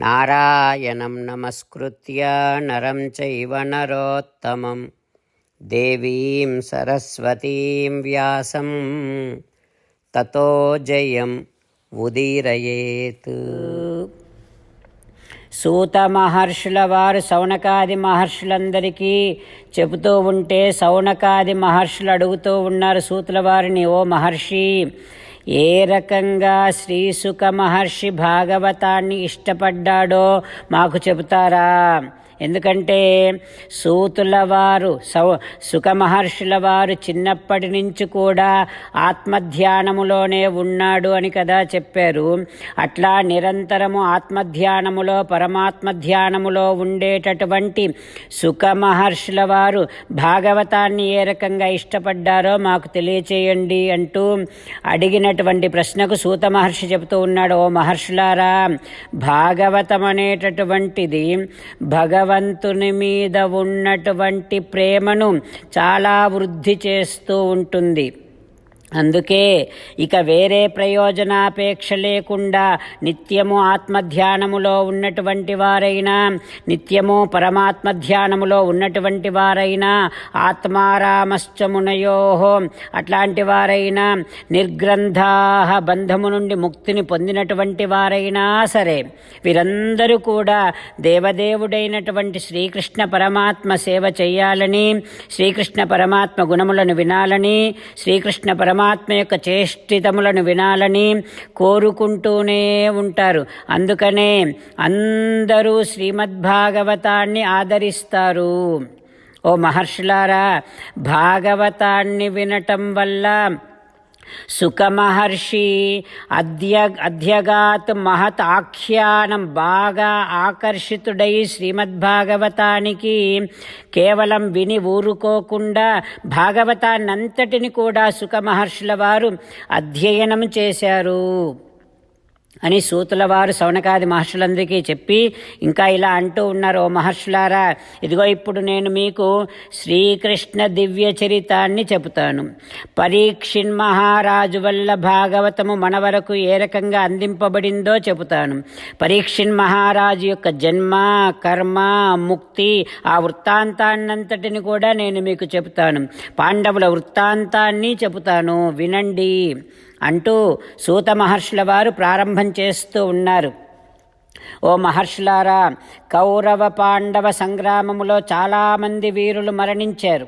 నారాయణం నమస్కృత్య నరం చైవ నరోత్తమం. దేవీం సరస్వతీం వ్యాసం. తతో జయం ఉదీరయేత్. సూత మహర్షుల వారు సౌనకాది మహర్షులందరికీ చెబుతూ ఉంటే సౌనకాది మహర్షులు అడుగుతూ ఉన్నారు సూతుల వారిని ఓ మహర్షి ఏ రకంగా శ్రీసుక మహర్షి భాగవతాన్ని ఇష్టపడ్డాడో మాకు చెబుతారా? ఎందుకంటే సూతుల వారు సౌ సుఖ మహర్షుల వారు చిన్నప్పటి నుంచి కూడా ఆత్మధ్యానములోనే ఉన్నాడు అని కదా చెప్పారు. అట్లా నిరంతరము ఆత్మధ్యానములో పరమాత్మ ధ్యానములో ఉండేటటువంటి సుఖమహర్షుల వారు భాగవతాన్ని ఏ రకంగా ఇష్టపడ్డారో మాకు తెలియచేయండి అంటూ అడిగినటువంటి ప్రశ్నకు సూత మహర్షి చెబుతూ ఉన్నాడు. ఓ మహర్షులారా భాగవతం అనేటటువంటిది భగవ భగవంతుని మీద ఉన్నటువంటి ప్రేమను చాలా వృద్ధి చేస్తూ ఉంటుంది. అందుకే ఇక వేరే ప్రయోజనాపేక్ష లేకుండా నిత్యము ఆత్మధ్యానములో ఉన్నటువంటి వారైనా నిత్యము పరమాత్మ ధ్యానములో ఉన్నటువంటి వారైనా ఆత్మారామశ్చమునయో అట్లాంటి వారైనా నిర్గ్రంథా బంధము నుండి ముక్తిని పొందినటువంటి వారైనా సరే వీరందరూ కూడా దేవదేవుడైనటువంటి శ్రీకృష్ణ పరమాత్మ సేవ చేయాలని శ్రీకృష్ణ పరమాత్మ గుణములను వినాలని శ్రీకృష్ణ పరమాత్మ యొక్క చేష్టితములను వినాలని కోరుకుంటూనే ఉంటారు. అందుకనే అందరూ శ్రీమద్భాగవతాన్ని ఆదరిస్తారు. ఓ మహర్షులారా భాగవతాన్ని వినటం వల్ల సుఖమహర్షి అధ్య అధ్యగాత్ మహత్ ఆఖ్యానం బాగా ఆకర్షితుడై శ్రీమద్భాగవతానికి కేవలం విని ఊరుకోకుండా భాగవతాన్నంతటిని కూడా సుఖమహర్షుల వారు అధ్యయనం చేశారు. అని సూతుల వారు సౌనకాది మహర్షులందరికీ చెప్పి ఇంకా ఇలా అంటూ ఉన్నారు ఓ మహర్షులారా ఇదిగో ఇప్పుడు నేను మీకు శ్రీకృష్ణ దివ్య చరితాన్ని చెబుతాను. పరీక్షిన్ మహారాజు వల్ల భాగవతము మన వరకు ఏ రకంగా అందింపబడిందో చెబుతాను. పరీక్షిన్ మహారాజు యొక్క జన్మ కర్మ ముక్తి ఆ వృత్తాంతాన్నంతటిని కూడా నేను మీకు చెబుతాను. పాండవుల వృత్తాంతాన్ని చెబుతాను. వినండి. అంటూ సూత మహర్షుల వారు ప్రారంభం చేస్తూ ఉన్నారు. ఓ మహర్షులారా కౌరవ పాండవ సంగ్రామములో చాలామంది వీరులు మరణించారు.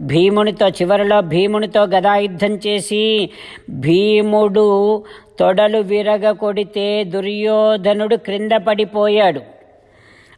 భీమునితో చివరిలో భీమునితో గదాయుద్ధం చేసి భీముడు తొడలు విరగ కొడితే దుర్యోధనుడు క్రింద పడిపోయాడు.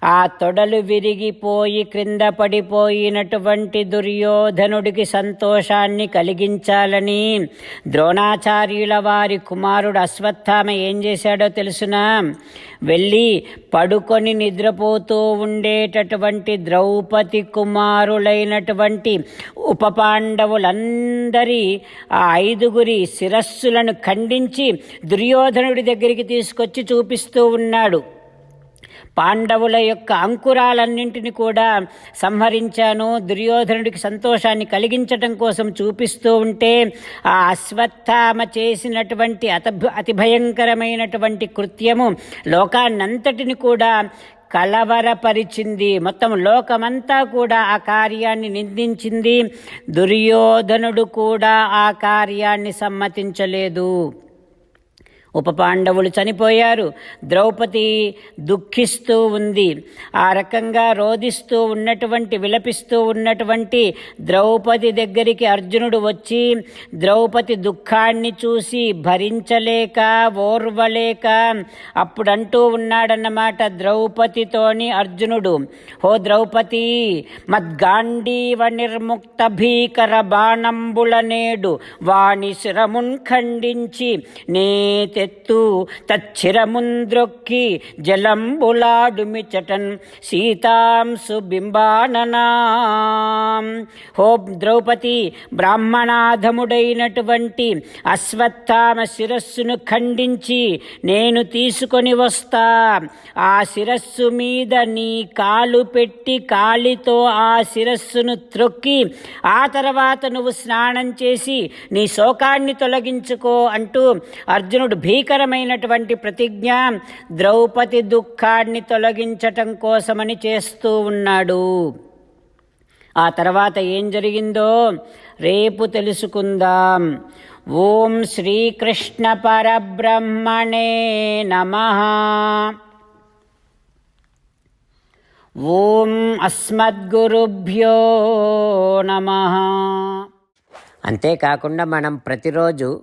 ఆ తొడలు విరిగిపోయి క్రింద పడిపోయినటువంటి దుర్యోధనుడికి సంతోషాన్ని కలిగించాలని ద్రోణాచార్యుల వారి కుమారుడు అశ్వత్థామ ఏం చేశాడో తెలుసునా? వెళ్ళి పడుకొని నిద్రపోతూ ఉండేటటువంటి ద్రౌపది కుమారులైనటువంటి ఉపపాండవులందరి ఆ ఐదుగురి శిరస్సులను ఖండించి దుర్యోధనుడి దగ్గరికి తీసుకొచ్చి చూపిస్తూ ఉన్నాడు. పాండవుల యొక్క అంకురాలన్నింటిని కూడా సంహరించాను. దుర్యోధనుడికి సంతోషాన్ని కలిగించటం కోసం చూపిస్తూ ఉంటే ఆ అశ్వత్థామ చేసినటువంటి అత అతి భయంకరమైనటువంటి కృత్యము లోకాన్నంతటిని కూడా కలవరపరిచింది. మొత్తం లోకమంతా కూడా ఆ కార్యాన్ని నిందించింది. దుర్యోధనుడు కూడా ఆ కార్యాన్ని సమ్మతించలేదు. ఉప పాండవులు చనిపోయారు. ద్రౌపది దుఃఖిస్తూ ఉంది. ఆ రకంగా రోధిస్తూ ఉన్నటువంటి విలపిస్తూ ఉన్నటువంటి ద్రౌపది దగ్గరికి అర్జునుడు వచ్చి ద్రౌపది దుఃఖాన్ని చూసి భరించలేక ఓర్వలేక అప్పుడంటూ ఉన్నాడన్నమాట ద్రౌపదితోని అర్జునుడు. హో ద్రౌపది మద్గాండీవ నిర్ముక్త భీకర బాణంబుల నేడు వాణి శిరమున్ ఖండించి నేతి తెత్తు తచ్చిరముంద్రొక్కి జలంబులాడుమి చటన్ సీతాంసు బింబాననా. హో ద్రౌపది బ్రాహ్మణాధముడైనటువంటి అశ్వత్థామ శిరస్సును ఖండించి నేను తీసుకొని వస్తా. ఆ శిరస్సు మీద నీ కాలు పెట్టి కాలితో ఆ శిరస్సును త్రొక్కి ఆ తర్వాత నువ్వు స్నానం చేసి నీ శోకాన్ని తొలగించుకో అంటూ అర్జునుడు భీకరమైనటువంటి ప్రతిజ్ఞ ద్రౌపది దుఃఖాన్ని తొలగించటం కోసమని చేస్తూ ఉన్నాడు. ఆ తర్వాత ఏం జరిగిందో రేపు తెలుసుకుందాం. ఓం శ్రీకృష్ణ పరబ్రహ్మణే నమ. ఓం అస్మద్గురుభ్యో నమ. అంతేకాకుండా మనం ప్రతిరోజు